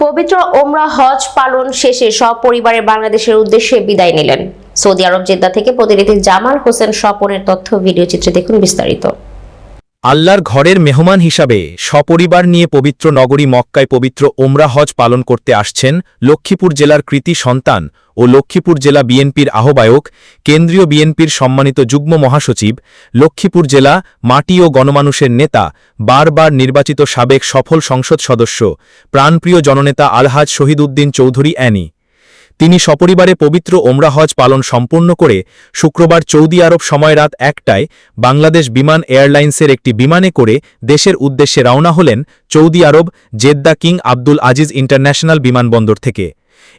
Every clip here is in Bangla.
পবিত্র ওমরা হজ পালন শেষে সপরিবারে বাংলাদেশের উদ্দেশ্যে বিদায় নিলেন। সৌদি আরব জেদ্দা থেকে প্রতিনিধি জামাল হোসেন স্বপনের তথ্য ভিডিও চিত্রে দেখুন বিস্তারিত। আল্লাহর ঘরের মেহমান হিসাবে সপরিবার নিয়ে পবিত্র নগরী মক্কায় পবিত্র ওমরা হজ পালন করতে আসছেন লক্ষ্মীপুর জেলার কৃতি সন্তান ও লক্ষ্মীপুর জেলা বিএনপির আহ্বায়ক, কেন্দ্রীয় বিএনপির সম্মানিত যুগ্ম মহাসচিব, লক্ষ্মীপুর জেলা মাটি ও গণমানুষের নেতা, বারবার নির্বাচিত সাবেক সফল সংসদ সদস্য, প্রাণপ্রিয় জননেতা আলহাজ শহীদ উদ্দিন চৌধুরী অ্যানি। তিনি সপরিবারে পবিত্র ওমরা হজ পালন সম্পূর্ণ করে শুক্রবার সৌদি আরব সময় রাত একটায় বাংলাদেশ বিমান এয়ারলাইন্সের একটি বিমানে করে দেশের উদ্দেশ্যে রওনা হলেন সৌদি আরব Jeddah king Abdul Aziz international বিমানবন্দর থেকে।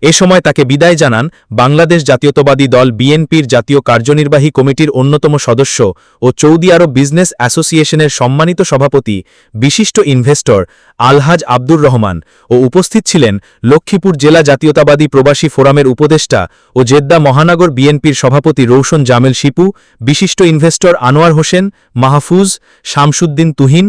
এ সময় তাকে বিদায় জানান বাংলাদেশ জাতীয়তাবাদী দল বিএনপির জাতীয় কার্যনির্বাহী কমিটির অন্যতম সদস্য ও চৌদি আরব বিজনেস অ্যাসোসিয়েশনের সম্মানিত সভাপতি, বিশিষ্ট ইনভেস্টর আলহাজ আব্দুর রহমান ও উপস্থিত ছিলেন লক্ষ্মীপুর জেলা জাতীয়তাবাদী প্রবাসী ফোরামের উপদেষ্টা ও জেদ্দা মহানগর বিএনপির সভাপতি রৌশন জামেল শিপু, বিশিষ্ট ইনভেস্টর আনোয়ার হোসেন, মাহফুজ শামসুদ্দিন তুহিন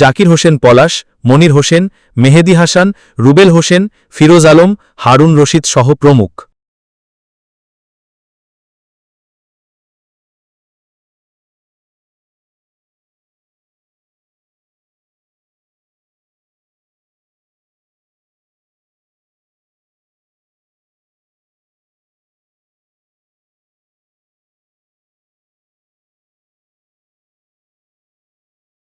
জাকির হোসেন পলাশ, মনির হোসেন, মেহেদি হাসান, রুবেল হোসেন, ফিরোজ আলম, হারুন রশিদ সহ প্রমুখ।